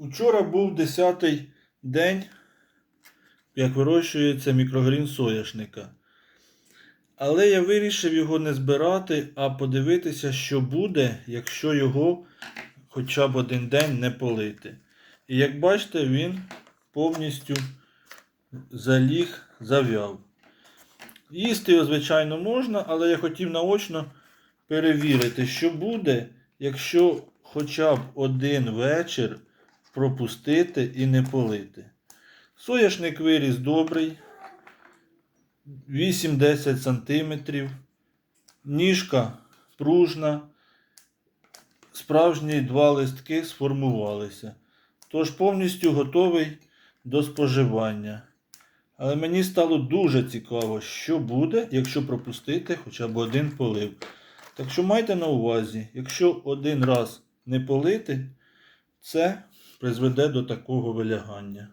Учора був 10-й день, як вирощується мікрогрін соняшника. Але я вирішив його не збирати, а подивитися, що буде, якщо його хоча б один день не полити. І як бачите, він повністю заліг, зав'яв. Їсти його, звичайно, можна, але я хотів наочно перевірити, що буде, якщо хоча б один вечір пропустити і не полити. Соняшник виріс добрий, 8-10 см, ніжка пружна, справжні два листки сформувалися. Тож повністю готовий до споживання. Але мені стало дуже цікаво, що буде, якщо пропустити хоча б один полив. Так що майте на увазі, якщо один раз не полити, це призведе до такого вилягання.